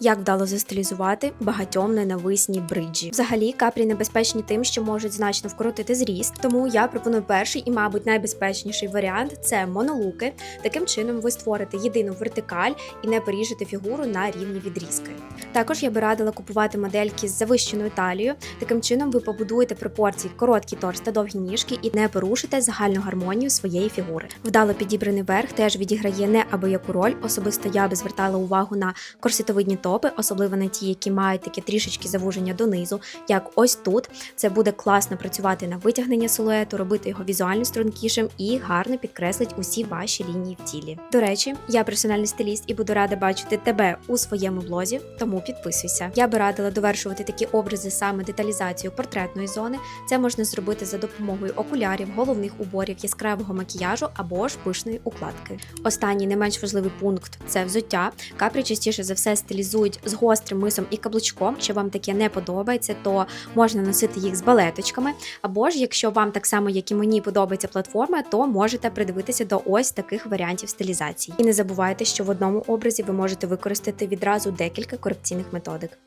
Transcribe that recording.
Як вдало застилізувати багатьом ненависні бриджі. Взагалі, капрі небезпечні тим, що можуть значно вкоротити зріст. Тому я пропоную перший і, мабуть, найбезпечніший варіант це монолуки. Таким чином ви створите єдину вертикаль і не поріжете фігуру на рівні відрізки. Також я би радила купувати модельки з завищеною талією. Таким чином ви побудуєте пропорції короткий торс та довгі ніжки і не порушите загальну гармонію своєї фігури. Вдало підібраний верх теж відіграє неабияку роль. Особисто я би звертала увагу на корсетовидні топи, особливо на ті, які мають таке трішечки завуження донизу, як ось тут. Це буде класно працювати на витягнення силуету, робити його візуально стрункішим і гарно підкреслить усі ваші лінії в тілі. До речі, я персональний стиліст і буду рада бачити тебе у своєму блозі, тому підписуйся. Я би радила довершувати такі образи саме деталізацією портретної зони. Це можна зробити за допомогою окулярів, головних уборів, яскравого макіяжу або ж пишної укладки. Останній не менш важливий пункт це взуття. Капрі частіше за все стилізують з гострим мисом і каблучком. Якщо вам таке не подобається, то можна носити їх з балеточками. Або ж, якщо вам так само, як і мені подобається платформа, то можете придивитися до ось таких варіантів стилізації. І не забувайте, що в одному образі ви можете використати відразу декілька корекційних методик.